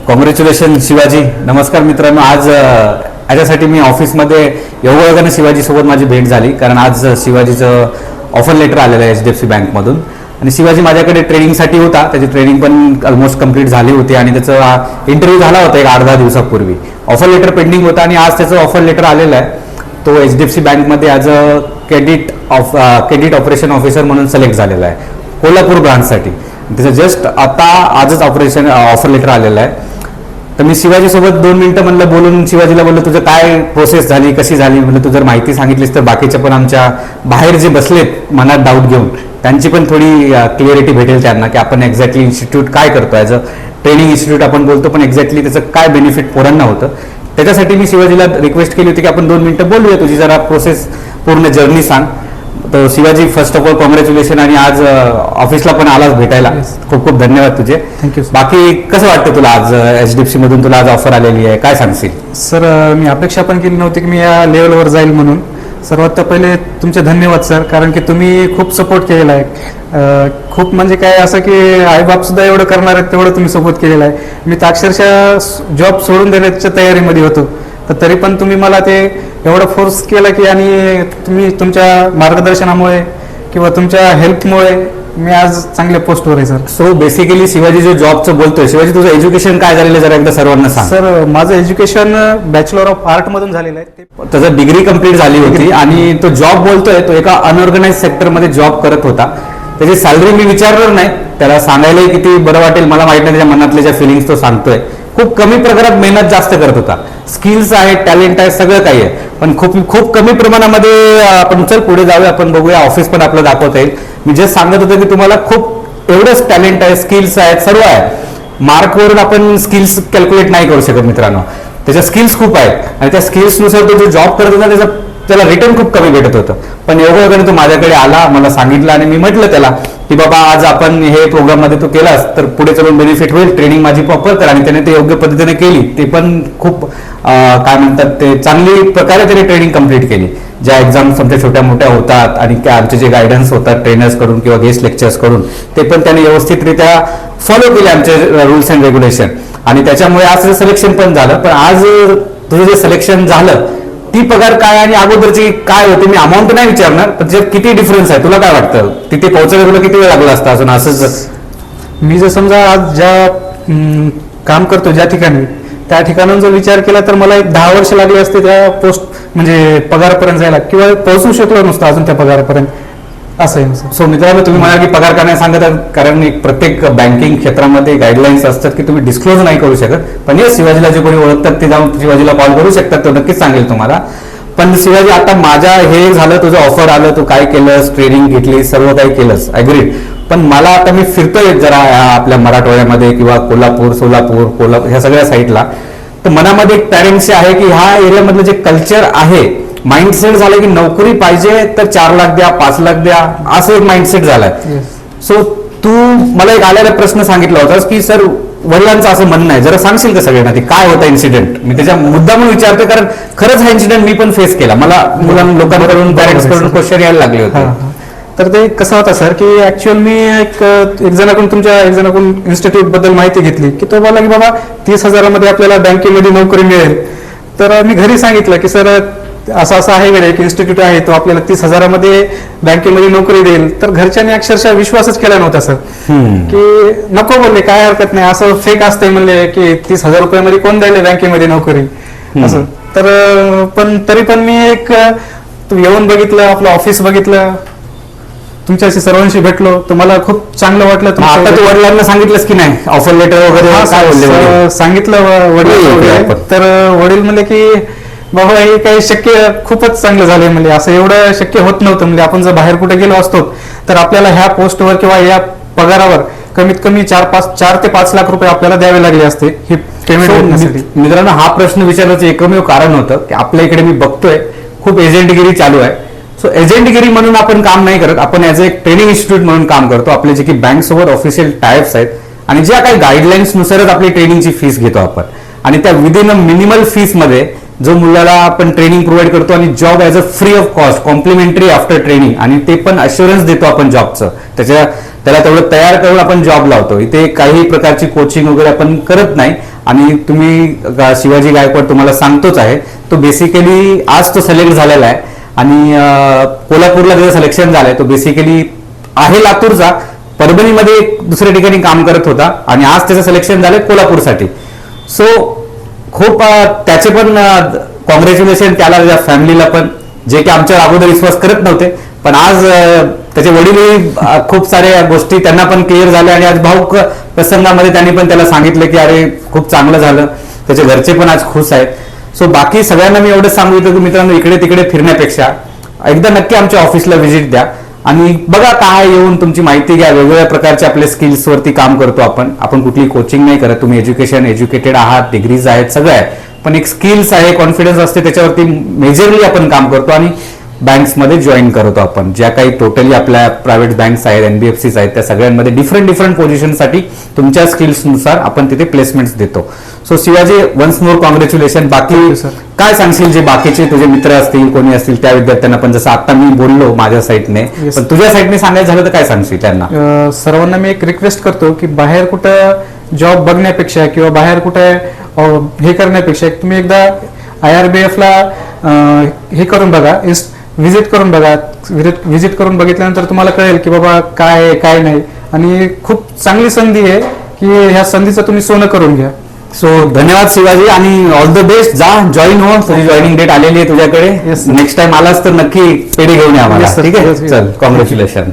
Congratulation Shivaji नमस्कार मित्रांनो. आज याच्यासाठी मी ऑफिसमध्ये योगायोगानं शिवाजीसोबत माझी भेट झाली. कारण आज शिवाजीचं ऑफर लेटर आलेलं आहे एच डी एफ सी बँकमधून. आणि शिवाजी माझ्याकडे ट्रेनिंगसाठी होता. त्याची ट्रेनिंग पण ऑलमोस्ट कंप्लीट झाली होती. आणि त्याचा इंटरव्ह्यू झाला होता एक आठ दहा दिवसापूर्वी. ऑफर लेटर पेंडिंग होता आणि आज त्याचं ऑफर लेटर आलेलं आहे. तो एच डी एफ सी बँकमध्ये as a credit of credit operation officer म्हणून सिलेक्ट झालेला आहे. कोल्हापूर ब्रांचसाठी त्याचं जस्ट आता आजच ऑपरेशन ऑफर लेटर आलेलं आहे. तर मी शिवाजीसोबत दोन मिनटं म्हणलं बोलून शिवाजीला बोललो तुझं काय प्रोसेस झाली कशी झाली? म्हणलं तू जर माहिती सांगितलीस तर बाकीच्या पण आमच्या बाहेर जे बसलेत मनात डाऊट घेऊन त्यांची पण थोडी क्लिअरिटी भेटेल त्यांना की आपण एक्झॅक्टली इन्स्टिट्यूट काय करतो ॲज अ ट्रेनिंग इन्स्टिट्यूट आपण बोलतो पण एक्झॅक्टली त्याचं काय बेनिफिट पोरांना होतं. त्याच्यासाठी मी शिवाजीला रिक्वेस्ट केली होती की आपण दोन मिनिटं बोलूया तुझी जरा प्रोसेस पूर्ण जर्नी सांग. तर Shivaji first of all congratulation आणि आज ऑफिसला पण आलाच भेटायला. खूप खूप धन्यवाद तुझे. Sir. बाकी कसं वाटतं तुला आज एच डी एफ सी मधून? तुला आज ऑफर आलेली आहे. काय सांगशील? सर मी अपेक्षा पण केली नव्हती की मी या लेवलवर जाईल म्हणून. सर्वात तर पहिले तुमचे धन्यवाद सर कारण की तुम्ही खूप सपोर्ट केलेला आहे. खूप म्हणजे काय असं की आईबाप सुद्धा एवढं करणार आहेत तेवढं तुम्ही सपोर्ट केलेलं आहे. मी तर अक्षरशः जॉब सोडून देण्याच्या तयारीमध्ये होतो. तर तरी पण तुम्ही मला ते एवढं फोर्स केलं की आणि तुम्ही तुमच्या मार्गदर्शनामुळे किंवा तुमच्या हेल्पमुळे मी आज चांगल्या पोस्टवर आहे सर सो बेसिकली शिवाजी जो जॉबचं बोलतोय शिवाजी तुझं एज्युकेशन काय झालेलं आहे जरा एकदा सर्वांना सांग. सर माझं एज्युकेशन बॅचलर ऑफ आर्ट मधून झालेलं आहे. ते त्याचं डिग्री कंप्लीट झाली होती आणि तो जॉब बोलतोय तो एका अनऑर्गनाइज सेक्टरमध्ये जॉब करत होता. त्याची सॅलरी मी विचारणार नाही. त्याला सांगायलाही किती बरं वाटेल मला माहीत नाही त्याच्या मनातले ज्या फिलिंग्स तो सांगतोय. खूप कमी प्रकारात मेहनत जास्त करत होता. स्किल्स आहेत टॅलेंट आहे सगळं काही आहे. पण खूप खूप कमी प्रमाणामध्ये आपण चल पुढे जाऊया आपण बघूया ऑफिस पण आपलं दाखवता येईल. मी जे सांगत होतो की तुम्हाला खूप एवढंच टॅलेंट आहे स्किल्स आहेत सर्व आहे. मार्कवरून आपण स्किल्स कॅल्क्युलेट नाही करू शकत मित्रांनो. त्याच्या स्किल्स खूप आहेत. आणि त्या स्किल्सनुसार तो जो जॉब करत होता त्याचा त्याला रिटर्न खूप कमी भेटत होतं. पण योगायोगाने तो माझ्याकडे आला मला सांगितलं आणि मी म्हटलं त्याला की बाबा आज आपण हे प्रोग्राममध्ये तू केलास तर पुढे चलून बेनिफिट होईल ट्रेनिंग माझी प्रॉपर कर आणि त्याने ते योग्य पद्धतीने केली. ते पण खूप काय म्हणतात ते चांगली प्रकारे त्याने ट्रेनिंग कंप्लीट केली. ज्या एक्झाम्स आमच्या छोट्या मोठ्या होतात आणि त्या आमचे जे गायडन्स होतात ट्रेनर्स करून किंवा गेस्ट लेक्चर्स करून ते पण त्याने व्यवस्थितरित्या फॉलो केले आमचे रूल्स अँड रेग्युलेशन आणि त्याच्यामुळे आज सिलेक्शन पण झालं. पण आज तुझं जे सिलेक्शन झालं ती पगार काय आणि अगोदरची काय होती मी अमाऊंट नाही विचारणार पण त्याच्यात किती डिफरन्स आहे तुला काय वाटतं? तिथे पोहोचायला तुला किती वेळ लागला असता अजून? असंच मी जर समजा आज ज्या काम करतो ज्या ठिकाणी त्या ठिकाणाहून जर विचार केला तर मला एक दहा वर्ष लागली असते त्या पोस्ट म्हणजे पगारपर्यंत जायला. किंवा पोहोचू शकलो नसतो अजून त्या पगारापर्यंत. असं आहे सर सो मित्रांनो तुम्ही म्हणाल की पगार करण्यास सांगत आहात? कारण एक प्रत्येक बँकिंग क्षेत्रामध्ये गाईडलाईन्स असतात की तुम्ही डिस्क्लोज नाही करू शकत. पण ये शिवाजीला जे कोणी ओळखतात ते जाऊन शिवाजीला कॉल करू शकतात तो नक्कीच सांगेल तुम्हाला. पण शिवाजी आता माझ्या हे झालं तुझं ऑफर आलं तू काय केलंस ट्रेनिंग घेतली सर्व काही केलंस. अग्रीड पण मला आता मी फिरतोय जरा आपल्या मराठवाड्यामध्ये किंवा कोल्हापूर सोलापूर कोल्हापूर ह्या सगळ्या साईडला तर मनामध्ये एक पॅरेंट्स आहे की ह्या एरियामधलं जे कल्चर आहे माइंडसेट झालं की नोकरी पाहिजे तर चार लाख द्या पाच लाख द्या असं एक माइंडसेट झालाय. सो तू मला एक आलेला प्रश्न सांगितला होतास की सर वडिलांचं असं म्हणणं आहे. जरा सांगशील का सगळ्यांना ते काय होता इन्सिडेंट मी त्याच्या मुद्दा म्हणून विचारतोय कारण खरंच हा इन्सिडेंट मी पण फेस केला. मला मुलां लोकांकडून पॅरेंट्सकडून क्वेश्चन यायला लागले होते. तर ते कसं होतं सर की ऍक्च्युअल मी एक एक जणाकडून तुमच्या एक जणाकडून इन्स्टिट्यूटबद्दल माहिती घेतली की तो बोला की बाबा तीस हजारामध्ये आपल्याला बँकेमध्ये नोकरी मिळेल. तर मी घरी सांगितलं की सर असं असं आहे गडे एक इन्स्टिट्यूट आहे तो आपल्याला तीस हजारामध्ये बँकेमध्ये नोकरी देईल. तर घरच्यांनी अक्षरशः विश्वासच केला नव्हता सर. की नको बोलले काय हरकत नाही असं फेक असतंय म्हणले की तीस हजार रुपयामध्ये कोण द्यायला बँकेमध्ये नोकरी? असं. तर पण तरी पण मी एक येऊन बघितलं आपलं ऑफिस बघितलं तुमच्याशी सर्वांशी भेटलो तर मला खूप चांगलं वाटलं आता तू वडिलांना सांगितलंस की नाही? ऑफर लेटर वगैरे? सांगितलं वडील. तर वडील म्हणले की बाबा हे काही शक्य खूपच चांगलं झालंय म्हणजे असं एवढं शक्य होत नव्हतं म्हणजे आपण जर बाहेर कुठे गेलो असतो तर आपल्याला ह्या पोस्टवर किंवा या पगारावर कमीत कमी चार पाच चार ते पाच लाख रुपये आपल्याला द्यावे लागले असते. हे पेमेंट होण्यासाठी मित्रांनो हा प्रश्न विचारण्याचं एकमेव कारण होतं की आपल्या इकडे मी बघतोय खूप एजंटगिरी चालू आहे. सो एजंटगिरी म्हणून आपण काम नाही करत. आपण ऍज अ ट्रेनिंग इन्स्टिट्यूट म्हणून काम करतो. आपले जे की बँक सोबत ऑफिशियल टायप्स आहेत आणि ज्या काही गाईडलाईन्स नुसारच आपली ट्रेनिंगची फीस घेतो आपण. आणि त्या विदिन अ मिनिमल फीसमध्ये जो मुलाला आपण ट्रेनिंग प्रोव्हाइड करतो आणि job as a free of cost complimentary after training आणि ते पण अश्युरन्स देतो आपण जॉबचं त्याच्या त्याला तेवढं तयार करून आपण जॉब लावतो. इथे काही प्रकारची कोचिंग वगैरे आपण करत नाही. आणि तुम्ही शिवाजी गायकवाड तुम्हाला सांगतोच आहे. तो बेसिकली आज तो सिलेक्ट झालेला आहे. आणि कोल्हापूरला त्याचं सिलेक्शन झालंय. तो बेसिकली आहे लातूरचा. परभणीमध्ये दुसऱ्या ठिकाणी काम करत होता. आणि आज त्याचं सिलेक्शन झालंय कोल्हापूरसाठी. सो खूप त्याचे पण कॉंग्रॅच्युलेशन त्याला त्या फॅमिलीला पण जे की आमच्यावर अगोदर विश्वास करत नव्हते. पण आज त्याचे वडीलही खूप साऱ्या गोष्टी त्यांना पण क्लिअर झाल्या आणि आज भाऊक प्रसंगामध्ये त्यांनी पण त्याला सांगितलं की अरे खूप चांगलं झालं. त्याचे घरचे पण आज खुश आहेत. सो बाकी सगळ्यांना मी एवढंच सांगू इच्छितो की मित्रांनो इकडे तिकडे फिरण्यापेक्षा एकदा नक्की आमच्या ऑफिसला व्हिजिट द्या. आणि बघा काय येऊन तुमची माहिती घ्या. वेगवेगळ्या प्रकारचे आपले स्किल्स वरती काम करतो आपण. आपण कुठली कोचिंग नाही करत. तुम्ही एज्युकेशन एज्युकेटेड आहात डिग्रीज आहेत सगळं आहे. पण एक स्किल्स आहे कॉन्फिडन्स असते त्याच्यावरती मेजरली आपण काम करतो. आणि बँक्समध्ये जॉईन करतो आपण. ज्या काही टोटली आपल्या प्रायव्हेट बँक्स आहेत एनबीएफसीज आहेत त्या सगळ्यांमध्ये डिफरंट डिफरंट पोझिशनसाठी तुमच्या स्किल्सनुसार आपण तिथे प्लेसमेंट्स देतो. So Shivaji once more congratulation बाकी. काय सांगशील जे बाकीचे तुझे मित्र असतील कोणी असतील त्या विद्यार्थ्यांना पण? जसं आता मी बोललो माझ्या साईडने. पण तुझ्या साईडने सांगायचं झालं तर काय सांगशील त्यांना? सर्वांना मी एक रिक्वेस्ट करतो की बाहेर कुठं जॉब बघण्यापेक्षा किंवा बाहेर कुठे हे करण्यापेक्षा तुम्ही एकदा आय आर बी एफला हे करून बघा. व्हिजिट करून बघा. व्हिजिट करून बघितल्यानंतर तुम्हाला कळेल की बाबा काय आहे काय नाही. आणि खूप चांगली संधी आहे की ह्या संधीचं तुम्ही सोनं करून घ्या. सो धन्यवाद शिवाजी आणि ऑल द बेस्ट जा जॉईन हो. तुझी जॉईनिंग डेट आलेली आहे तुझ्याकडे. नेक्स्ट टाइम आलास तर नक्की पेढी घेऊन या sir. ठीक आहे. चल कॉंग्रॅच्युलेशन